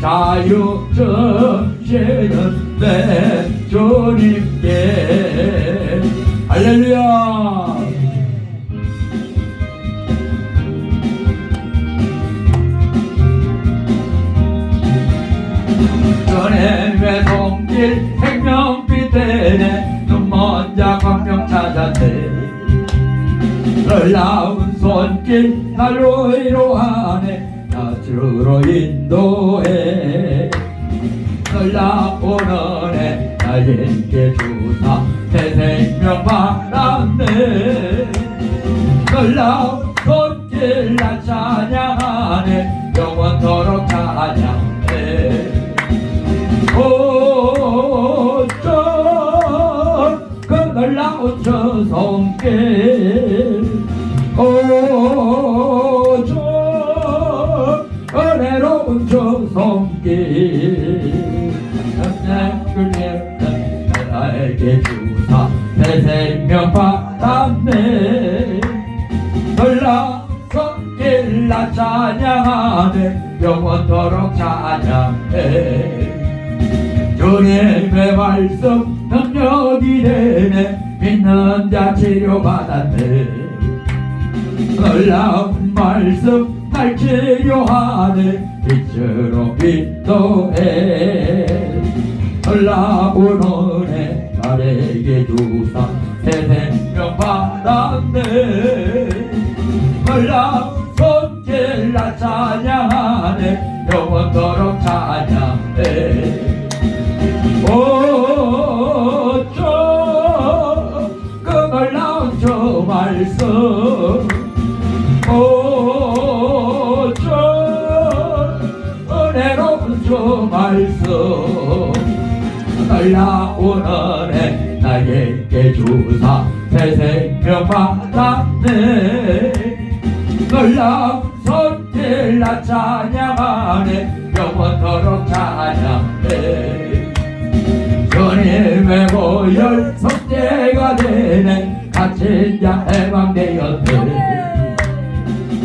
자유 주시는 내 주님께. 할렐루야. 주님의 손길 생명빛 되네 눈먼 자 광명 찾았네 놀라운 손길 날로 위로하네. 나 주로 인도해 놀라운 은혜 나에게 주사 새 생명 받았네 놀라운 손길 나 찬양하네 영원토록 찬양해. 오저 그 놀라운 저 손길 손길 남자들의 나에게 주사 새 생명 받았네. 놀라 손길 나 찬양하네. 영원토록 찬양해. 주님의 말씀 능력이 되네. 믿는 자 치료받았네. 놀라운 말씀 날 치료하네 빛으로 빛도해 은혜 나에게 주사 새 생명 받았네 놀라운 손길 나 찬양하네 영원토록 찬양해. 오 영원토록 찬양해 주님의 보혈 속죄가 되네. 갇힌 자 해방되었네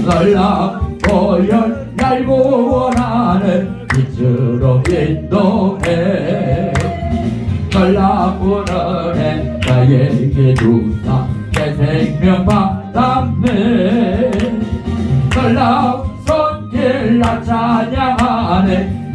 놀라운 보혈 날 구원하는 빛으로 인도해. 놀라운 은혜 나에게 주사. 내 생명 받았네. 놀라운 손길 나 찬양하네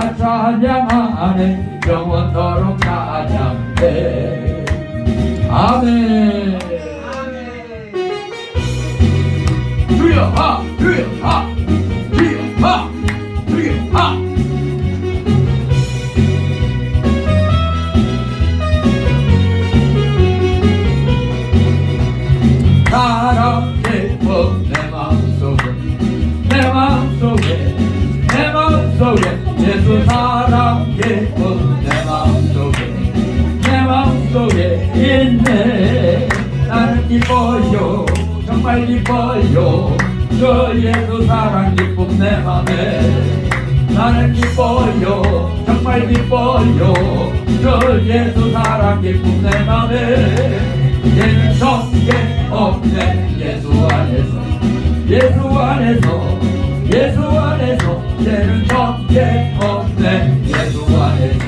나 찬양하네. 영원토록 찬양해. 아멘. 주여 하 주여 하 나는 기뻐요. 정말 기뻐요. 저 예수 사랑 기쁨 내 맘에. 얘는 전개 없네. 예수 안에서. 예수 안에서. 예수 안에서. 얘는 전개 없네. 예수 안에서.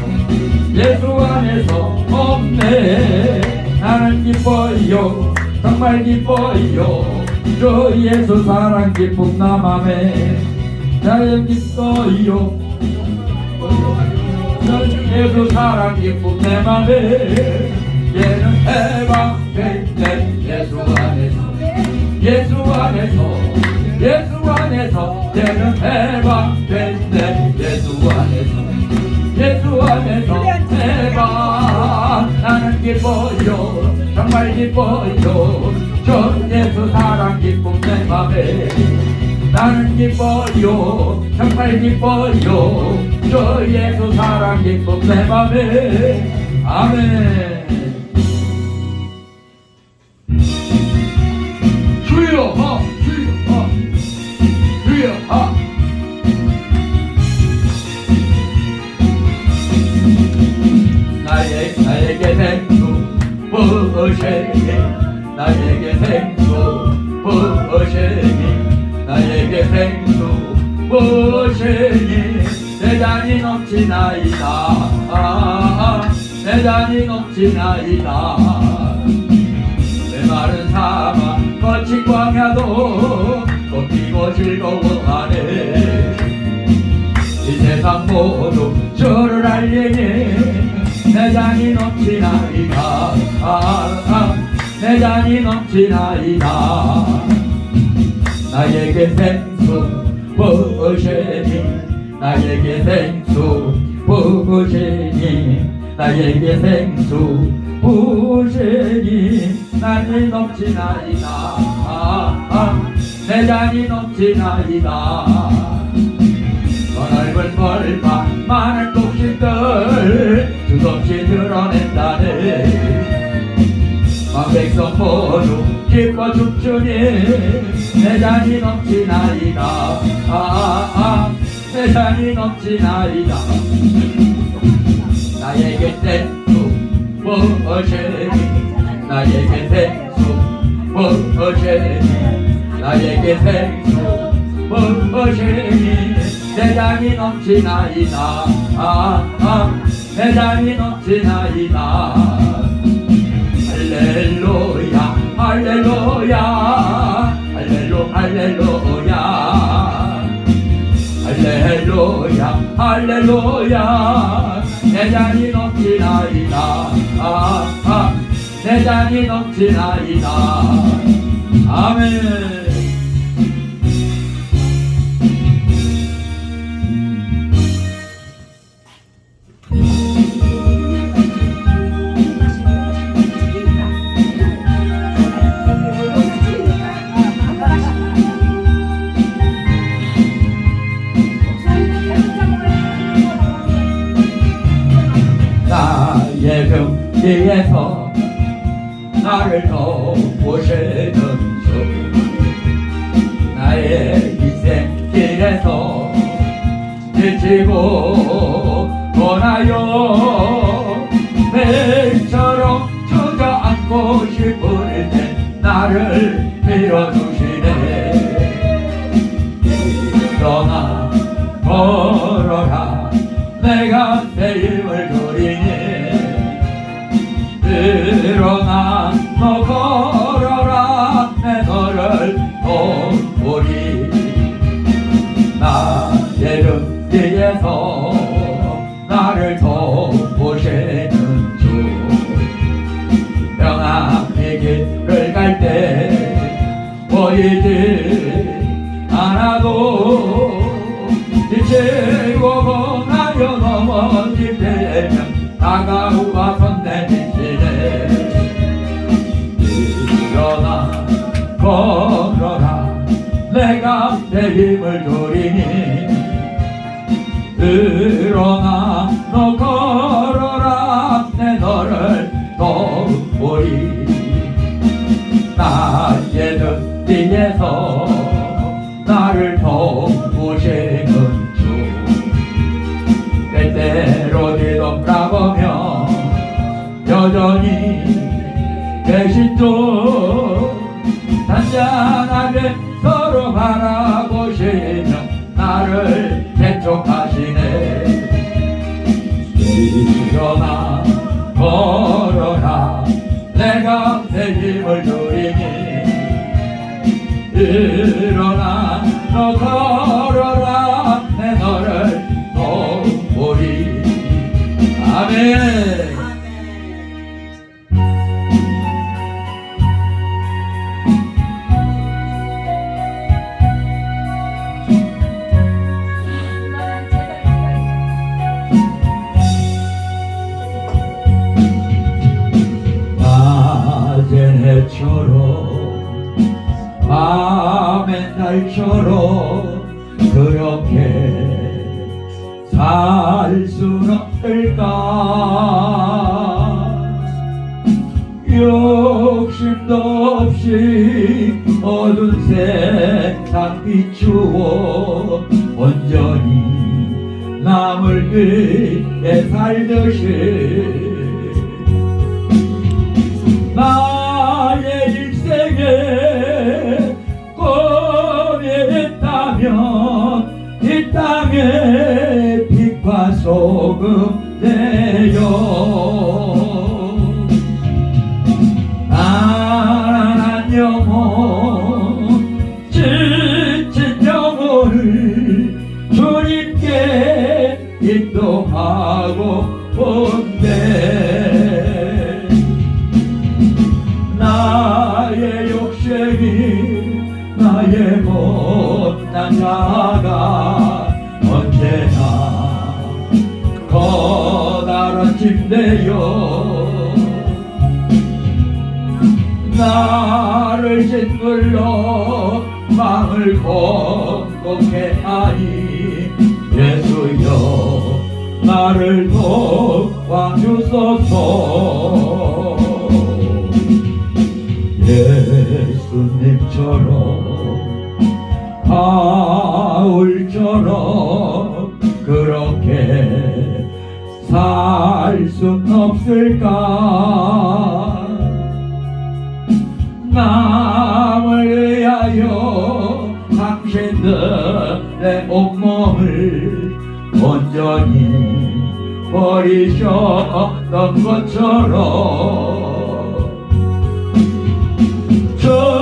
예수 안에서 없네. 나는 기뻐요. 정말 기뻐요. 저 예수 사랑 기쁨 나 맘에 나는 기뻐요. 예수 사랑 기쁨 내 맘에 얘는 해방된 예수 안에서. 예수 안에서. 예수 안에서. 얘는 해방된 예수 안에서. 예수 안에서. 해방 나는 기뻐요. 정말 기뻐요. 저 예수 사랑 기쁨 내 맘에 나는 기뻐요 정말 기뻐요 저 예수 사랑 기쁨 내 맘에. 아멘. 나에게 생수 무엇이니 나에게 생수 무엇이니. 나에 게 생수 무엇이니 내 잔이 넘치나이다. 아, 내 잔이 넘치나이다. 내 마른 사막 거친 광야도 걷기고 즐거워하네 이 세상 모두 저를 알리니 내 잔이 넘치나이다. 내 잔이 넘치나이다 나에게 생수 무엇이니 나에게 생수 무엇이니 나에게 생수 무엇이니 나는 넘치나이다. 아, 아, 내 잔이 넘치나이다. 더 넓은 벌판 많은 독신들 두없이 드러낸다네. 만백성 모두 기뻐 춤추니 내 잔이 넘치나이다. 아, 아, 내 잔이 넘치나이다. 나에게 생수 무엇이니 나에게 생수 무엇이니 나에게 생수 무엇이니 내 잔이 넘치나이다. 아, 아, 내 잔이 넘치나이다. 할렐루야 할렐루야 할렐루 할렐루야. 할렐루야 할렐루야. 내 잔이 넘치나이다. 아, 아, 내 잔이 넘치나이다. 아멘 나를 도우시는 주 나의 인생 길에서 지치고 떠나요? 매일처럼 주저앉고 싶을 때 나를 밀어주시네. 일어나 걸어 나를 도우시는 주 평안의 길을 갈 때 보이지 않아도 지치고 고나여 넘어질 때면 다가와 손 내미시네 일어나 걸어라. 내가 내 힘을 주리니. 일어나 너걸 일 살순 없을까? 욕심도 없이 어두운 세상 비추어 온전히 남을 위해 살듯이 나의 일생에 꼬매했다면 이 땅에 나의 못난 자가 언제나 커다란 침대요. 나를 짓물러 마음을 공공케 하니 예수여 나를 도와주소서. 예 수님처럼 바울처럼 그렇게 살 순 없을까? 남을 위하여 당신들의 온몸을 온전히 버리셨던 것처럼 저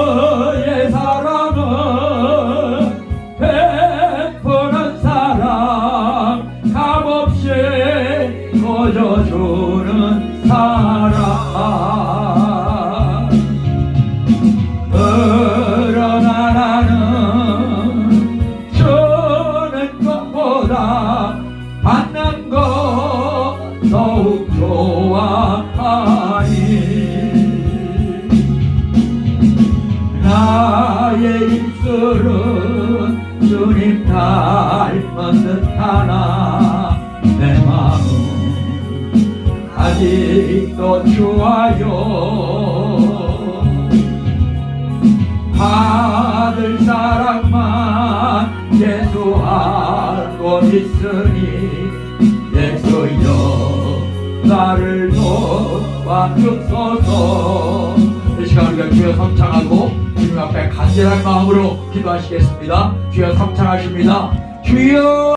아직도 좋아요 받을 사랑만 알고 있으니 예수여 나를 도와주소서 이 시간 우리가 주여 성창하고 주님 앞에 간절한 마음으로 기도하시겠습니다. 주여 성창하십니다. 주여